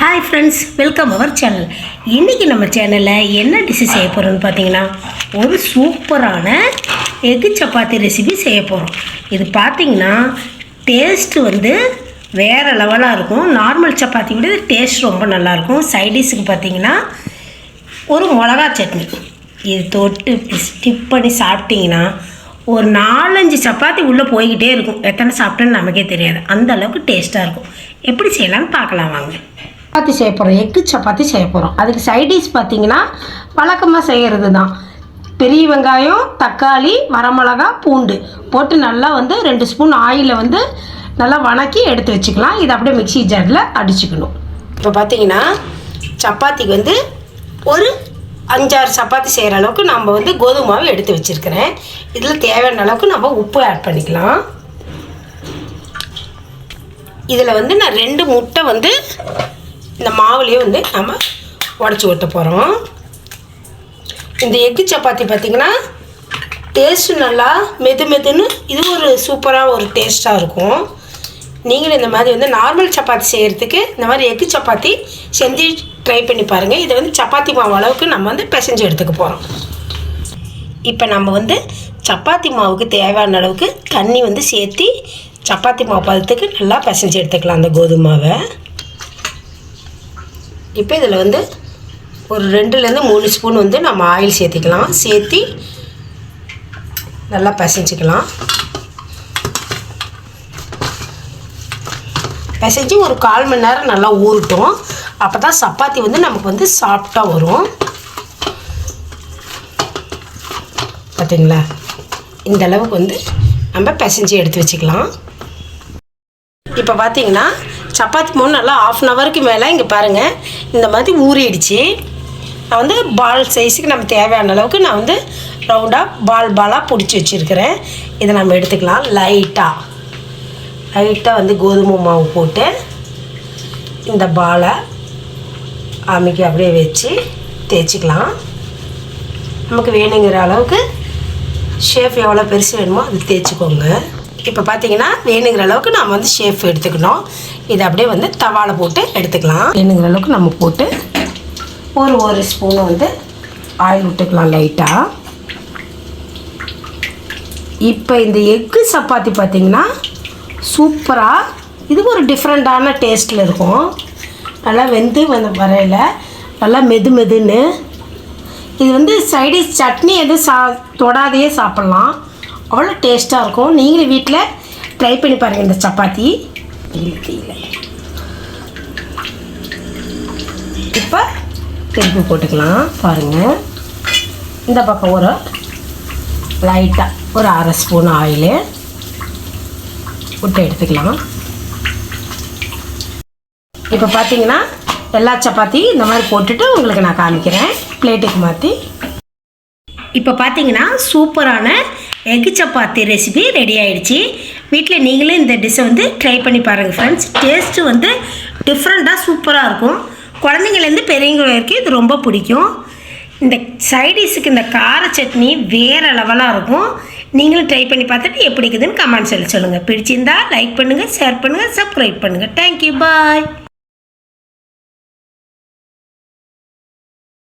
Hi friends welcome our channel இன்றைக்கி நம்ம சேனலில் என்ன டிஷ்ஷு செய்ய போகிறோம்னு பார்த்தீங்கன்னா ஒரு சூப்பரான எக்கு சப்பாத்தி ரெசிபி செய்ய போகிறோம் இது பார்த்தீங்கன்னா டேஸ்ட்டு வந்து வேறு லெவலாக இருக்கும். நார்மல் சப்பாத்தி விட டேஸ்ட் ரொம்ப நல்லாயிருக்கும் சைடிஷுக்கு பார்த்தீங்கன்னா ஒரு மிளகா சட்னி. இது தொட்டு ஸ்டிப் பண்ணி சாப்பிட்டிங்கன்னா ஒரு நாலஞ்சு சப்பாத்தி உள்ளே போய்கிட்டே இருக்கும். எத்தனை சாப்பிட்டேன்னு நமக்கே தெரியாது. அந்த அளவுக்கு டேஸ்ட்டாக இருக்கும். எப்படி செய்யலாம்னு பார்க்கலாம் வாங்க. சப்பாத்தி செய்ய போகிறோம் எக்கு சப்பாத்தி செய்ய போகிறோம் அதுக்கு சைடிஷ் பார்த்தீங்கன்னா வழக்கமாக செய்கிறது தான் பெரிய வெங்காயம் தக்காளி வரமிளகா பூண்டு போட்டு நல்லா வந்து ரெண்டு ஸ்பூன் ஆயிலில் வந்து நல்லா வணக்கி எடுத்து வச்சுக்கலாம். இதை அப்படியே மிக்ஸி ஜாரில் அடிச்சுக்கணும். இப்போ பார்த்தீங்கன்னா சப்பாத்திக்கு வந்து ஒரு அஞ்சாறு சப்பாத்தி செய்கிற அளவுக்கு நம்ம வந்து கோதுமை மாவு எடுத்து வச்சுருக்கிறேன். இதில் தேவையான அளவுக்கு நம்ம உப்பு ஆட் பண்ணிக்கலாம். இதில் வந்து நான் ரெண்டு முட்டை வந்து இந்த மாவுலேயே வந்து நம்ம உடச்சி ஊற்ற போகிறோம் இந்த எக்கு சப்பாத்தி பார்த்திங்கன்னா டேஸ்ட்டு நல்லா மெது மெதுன்னு இது ஒரு சூப்பராக ஒரு டேஸ்ட்டாக இருக்கும். நீங்களும் இந்த மாதிரி வந்து நார்மல் சப்பாத்தி செய்கிறதுக்கு இந்த மாதிரி எக்கு சப்பாத்தி செஞ்சு ட்ரை பண்ணி பாருங்கள் இதை வந்து சப்பாத்தி மாவு அளவுக்கு நம்ம வந்து பிசைஞ்சு எடுத்துக்க போகிறோம் இப்போ நம்ம வந்து சப்பாத்தி மாவுக்கு தேவையான அளவுக்கு தண்ணி வந்து சேர்த்து சப்பாத்தி மாவு பதத்துக்கு நல்லா பிசைஞ்சு எடுத்துக்கலாம் அந்த கோதுமாவை மாவை. இப்போ இதில் வந்து ஒரு ரெண்டுலேருந்து மூணு ஸ்பூன் வந்து நம்ம ஆயில் சேர்த்திக்கலாம். சேர்த்தி நல்லா பிசைஞ்சிக்கலாம். பிசைஞ்சு ஒரு கால் மணி நேரம் நல்லா ஊறட்டும். அப்போ தான் சப்பாத்தி வந்து நமக்கு வந்து சாஃப்டாக வரும். பார்த்தீங்களா இந்த அளவுக்கு வந்து நம்ம பிசைஞ்சு எடுத்து வச்சுக்கலாம். இப்போ பார்த்தீங்கன்னா சப்பாத்தி மூணு நல்லா ஆஃப் அன் ஹவருக்கு மேலே இங்கே பாருங்கள் இந்த மாதிரி ஊறிடுச்சு. நான் வந்து பால் சைஸுக்கு நம்ம தேவையான அளவுக்கு நான் வந்து ரவுண்டாக பால் பாலாக பிடிச்சி வச்சுருக்கிறேன். இதை நம்ம எடுத்துக்கலாம். லைட்டாக லைட்டாக வந்து கோதுமை மாவு போட்டு இந்த பாலை அமைக்கி அப்படியே வச்சு தேய்ச்சிக்கலாம். நமக்கு வேணுங்கிற அளவுக்கு ஷேஃப் எவ்வளோ பெருசு வேணுமோ அது தேய்ச்சிக்கோங்க. இப்போ பார்த்தீங்கன்னா வேணுங்கிற அளவுக்கு நம்ம வந்து ஷேஃப் எடுத்துக்கணும். இதை அப்படியே வந்து தவாவில் போட்டு எடுத்துக்கலாம். வேணுங்கிற அளவுக்கு நம்ம போட்டு ஒரு ஒரு ஸ்பூன் வந்து ஆயில் விட்டுக்கலாம் லைட்டாக இப்போ இந்த எக்கு சப்பாத்தி பார்த்திங்கன்னா சூப்பராக இது ஒரு டிஃப்ரெண்ட்டான டேஸ்ட்டில் இருக்கும். நல்லா வெந்து வந்து வரையில் நல்லா மெது மெதுன்னு இது வந்து சைடிஷ் சட்னி எதுவும் சா தொடாதையே சாப்பிட்லாம். அவ்வளோ டேஸ்ட்டாக இருக்கும். நீங்களும் வீட்டில் ட்ரை பண்ணி பாருங்கள் இந்த சப்பாத்தி. இப்போ திருப்பி போட்டுக்கலாம். பாருங்கள் இந்த பக்கம் ஒரு லைட்டாக ஒரு அரை ஸ்பூன் ஆயிலு விட்டு எடுத்துக்கலாம். இப்போ பார்த்தீங்கன்னா எல்லா சப்பாத்தி இந்த மாதிரி போட்டுட்டு உங்களுக்கு நான் காமிக்கிறேன். பிளேட்டுக்கு மாற்றி இப்போ பார்த்தீங்கன்னா சூப்பரான எக் சப்பாத்தி ரெசிபி ரெடி ஆகிடுச்சி வீட்டில் நீங்களும் இந்த டிஷ்ஷை வந்து ட்ரை பண்ணி பாருங்கள் ஃப்ரெண்ட்ஸ் டேஸ்ட்டு வந்து டிஃப்ரெண்ட்டாக சூப்பராக இருக்கும். குழந்தைங்கள்லேருந்து பெரியவங்க வரைக்கும் இது ரொம்ப பிடிக்கும். இந்த சைடிஷுக்கு இந்த கார சட்னி வேறு லெவலாக இருக்கும். நீங்களும் ட்ரை பண்ணி பார்த்துட்டு எப்படி இருக்குதுன்னு கமெண்ட் சொல்லி சொல்லுங்கள் பிடிச்சிருந்தா லைக் பண்ணுங்கள் ஷேர் பண்ணுங்கள் சப்ஸ்கிரைப் பண்ணுங்கள் தேங்க்யூ பாய்